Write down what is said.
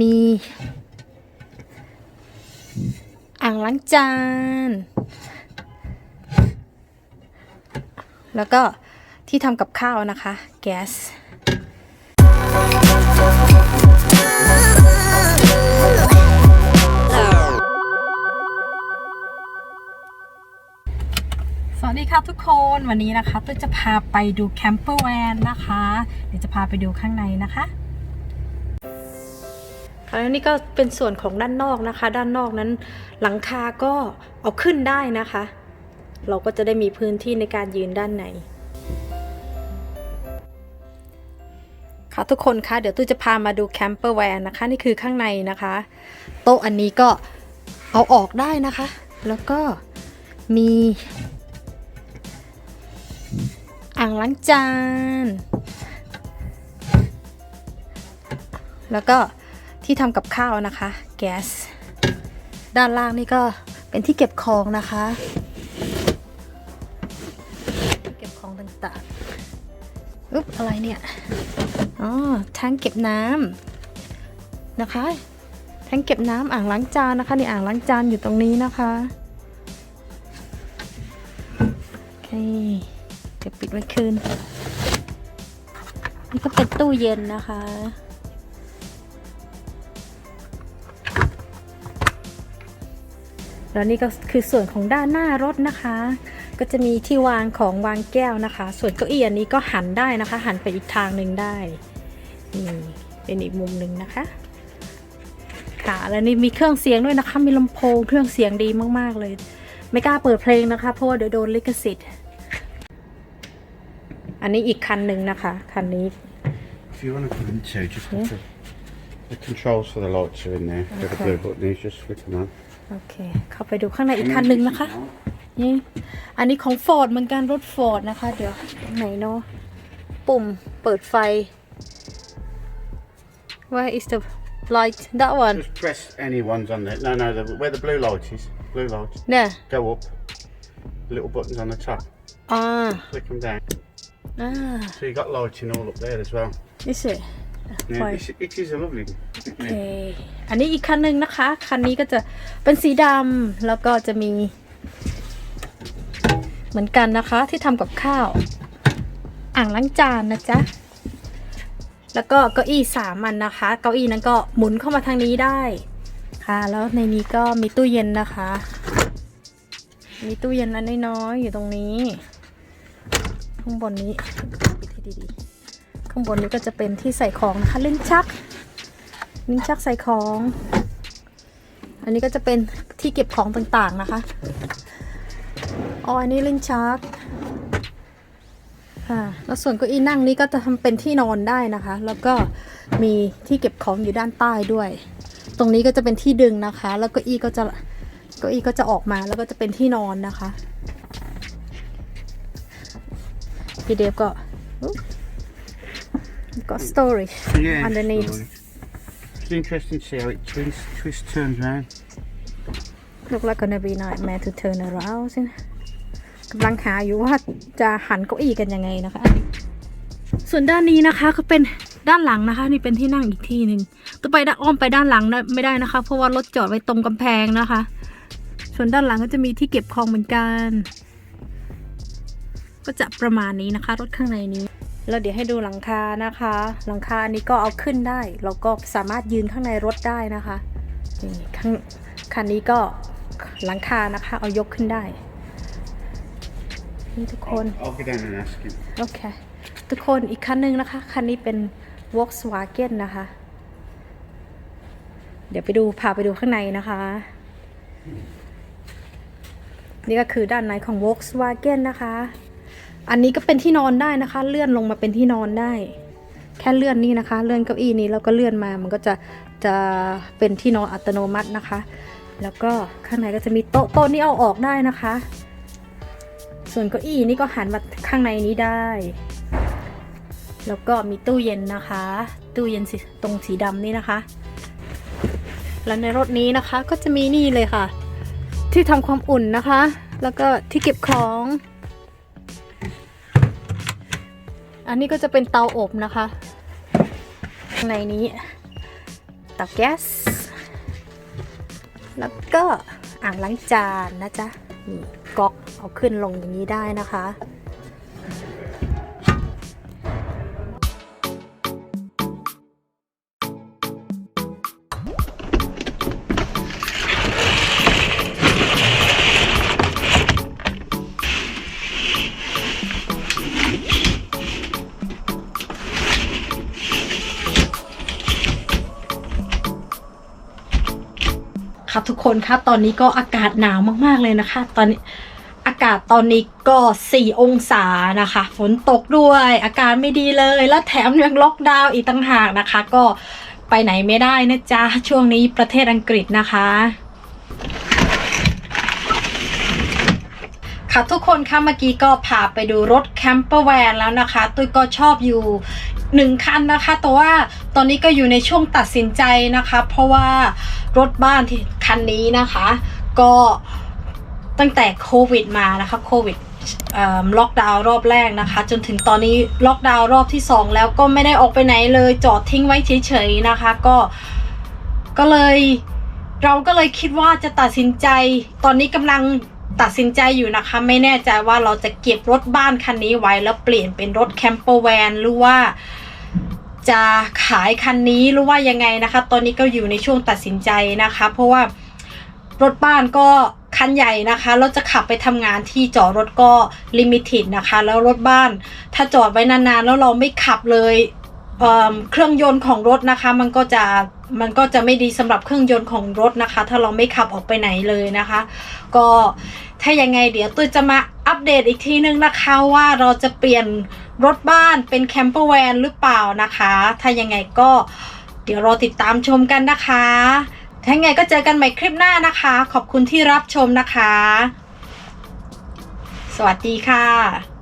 มีอ่างล้างจาน แล้วก็ที่ทำกับข้าวนะคะ แก๊สสวัสดีค่ะทุกคนวันนี้นะคะตุ้จะพาไปดูแคมเปอร์แวนนะคะ เดี๋ยวจะพาไปดูข้างในนะคะ แล้วนี่ก็เป็นส่วนของด้านนอกนะคะ ด้านนอกนั้นหลังคาก็เอาขึ้นได้นะคะ เราก็จะได้มีพื้นที่ในการยืนด้านในค่ะทุกคนคะเดี๋ยวตุ้จะพามาดูแคมเปอร์แวนนะคะ นี่คือข้างในนะคะ โต๊ะอันนี้ก็เอาออกได้นะคะ แล้วก็มีอ่างล้างจาน แล้วก็ ที่ทำกับข้าวนะคะแก๊สด้านล่างนี่ก็เป็นที่เก็บของนะคะ เก็บของต่างๆอุ๊บอะไรเนี่ยอ๋อแทงเก็บน้ำนะคะแทงเก็บน้ำอ่างล้างจานนะคะนี่อ่างล้างจานอยู่ตรงนี้นะคะโอเคเดี๋ยวปิดไว้คืนนี่ก็เป็นตู้เย็นนะคะ แล้วนี่ก็คือส่วนของด้านหน้ารถนะคะ ก็จะมีที่วางของวางแก้วนะคะ ส่วนเก้าอี้อันนี้ก็หันได้นะคะ หันไปอีกทางหนึ่งได้นี่เป็นอีกมุมหนึ่งนะคะ ค่ะแล้วนี่มีเครื่องเสียงด้วยนะคะ มีลำโพงเครื่องเสียงดีมากๆเลย ไม่กล้าเปิดเพลงนะคะเพราะว่าเดี๋ยวโดนลิขสิทธิ์อันนี้อีกคันหนึ่งนะคะ คันนี้ If you want to come into, just have to, the controls for the lights are in there. Got the Okay. blue button, you just flick them on. โอเค เข้าไปดูข้างในอีกคันหนึ่งนะคะ นี่ อันนี้ของ Ford เหมือนกันรถ Ford นะคะ เดี๋ยวไหนเนาะ ปุ่มเปิดไฟ Where is the light that one Just press any ones on there. No, no, the, where the blue light is, blue light. เนี่ย Go up. The little buttons on the top. อ่า Click them down. อ่า So you got lighting all up there as well. is it Yeah, Fine. it's, it is a lovely. โอันนี้อีกคันหนึ่งนะคะ คันนี้ก็จะเป็นสีดำแล้วก็จะมี เหมือนกันนะคะที่ทำกับข้าว อ่างล้างจานนะจ๊ะ แล้วก็เก้าอี้สามอันนะคะ เก้าอี้นั้นก็หมุนเข้ามาทางนี้ได้ค่ะ แล้วในนี้ก็มีตู้เย็นนะคะ มีตู้เย็นอันน้อยๆอยู่ตรงนี้ ข้างบนนี้ปิดให้ดีๆข้างบนนี้ก็จะเป็นที่ใส่ของนะคะลิ้นชัก ลิ้นชักใส่ของ อันนี้ก็จะเป็นที่เก็บของต่างๆนะคะ อ๋อ อันนี้ลิ้นชัก ค่ะ แล้วส่วนเก้าอี้นั่งนี้ก็จะทำเป็นที่นอนได้นะคะ แล้วก็มีที่เก็บของอยู่ด้านใต้ด้วย ตรงนี้ก็จะเป็นที่ดึงนะคะ แล้วเก้าอี้ก็จะเก้าอี้ก็จะออกมาแล้วก็จะเป็นที่นอนนะคะ พี่เดฟก็อุ๊ยก็ storage Yeah. underneath slowly. It's interesting to see how it twists, twists, turns round. look like gonna be nightmare to turn around สินะกำลังหาอยู่ว่าจะหันเก้าอี้กันยังไงนะคะ ส่วนด้านนี้นะคะก็เป็นด้านหลังนะคะ นี่เป็นที่นั่งอีกที่หนึ่งต้องไปด้านอ้อมไปด้านหลังได้ไม่ได้นะคะ เพราะว่ารถจอดไว้ตรงกำแพงนะคะ ส่วนด้านหลังก็จะมีที่เก็บของเหมือนกัน ก็จะประมาณนี้นะคะ รถข้างในนี้ แล้วเดี๋ยวให้ดูหลังคานะคะ หลังคาอันนี้ก็เอาขึ้นได้ เราก็สามารถยืนข้างในรถได้นะคะนี่ข้างคันนี้ก็หลังคานะคะ เอายกขึ้นได้ นี่ทุกคน I'll go down and ask him. โอเค ทุกคนอีกคันหนึ่งนะคะ คันนี้เป็น Volkswagen นะคะ เดี๋ยวไปดูพาไปดูข้างในนะคะ นี่ก็คือด้านในของ Volkswagen นะคะ อันนี้ก็เป็นที่นอนได้นะคะ เลื่อนลงมาเป็นที่นอนได้ แค่เลื่อนนี่นะคะ เลื่อนเก้าอี้นี้แล้วก็เลื่อนมา มันก็จะจะเป็นที่นอนอัตโนมัตินะคะ แล้วก็ข้างในก็จะมีโต๊ะโต๊ะนี้เอาออกได้นะคะ ส่วนเก้าอี้นี่ก็หันมาข้างในนี้ได้ แล้วก็มีตู้เย็นนะคะ ตู้เย็นสีตรงสีดำนี่นะคะ แล้วในรถนี้นะคะก็จะมีนี่เลยค่ะ ที่ทำความอุ่นนะคะ แล้วก็ที่เก็บของ อันนี้ก็จะเป็นเตาอบนะคะข้างในนี้เตาแก๊ส แล้วก็อ่างล้างจานนะจ๊ะนี่ก๊อกเอาขึ้นลงอย่างนี้ได้นะคะ ทุกคนคะตอนนี้ก็อากาศหนาวมากๆเลยนะคะ ตอนนี้อากาศตอนนี้ก็ 4 องศานะคะ ฝนตกด้วย อากาศไม่ดีเลย แล้วแถมยังล็อกดาวน์อีกต่างหากนะคะ ก็ไปไหนไม่ได้นะจ๊ะ ช่วงนี้ประเทศอังกฤษนะคะ ค่ะทุกคนคะเมื่อกี้ก็พาไปดูรถแคมเปอร์แวนแล้วนะคะ ตุ้ยก็ชอบอยู่หนึ่งคันนะคะ แต่ว่าตอนนี้ก็อยู่ในช่วงตัดสินใจนะคะ เพราะว่ารถบ้านที่ คันนี้นะคะ ก็ตั้งแต่โควิดมานะคะโควิดล็อกดาวน์รอบแรกนะคะ จนถึงตอนนี้ล็อกดาวน์รอบที่ 2 แล้วก็ไม่ได้ออกไปไหนเลยจอดทิ้งไว้เฉยๆนะคะ ก็ก็เลยเราก็เลยคิดว่าจะตัดสินใจ ตอนนี้กำลังตัดสินใจอยู่นะคะ ไม่แน่ใจว่าเราจะเก็บรถบ้านคันนี้ไว้แล้วเปลี่ยนเป็นรถแคมเปอร์แวนหรือว่าจะขายคันนี้หรือว่ายังไงนะคะ ตอนนี้ก็อยู่ในช่วงตัดสินใจนะคะ เพราะว่า รถบ้านก็คันใหญ่นะคะ เราจะขับไปทำงานที่จอดรถก็ลิมิต็ดนะคะ แล้วรถบ้านถ้าจอดไว้นานๆ แล้วเราไม่ขับเลยเเครื่องยนต์ของรถนะคะ มันก็จะมันก็จะไม่ดีสำหรับเครื่องยนต์ของรถนะคะ ถ้าเราไม่ขับออกไปไหนเลยนะคะ ก็ถ้ายังไงเดี๋ยวตุ้ยจะมาอัปเดตอีกทีนึงนะคะว่าเราจะเปลี่ยนรถบ้านเป็นแคมเปอร์แวนหรือเปล่านะคะ ถ้ายังไงก็เดี๋ยวรอติดตามชมกันนะคะ ถ้ายังไงก็เจอกันใหม่คลิปหน้านะคะ ขอบคุณที่รับชมนะคะ สวัสดีค่ะ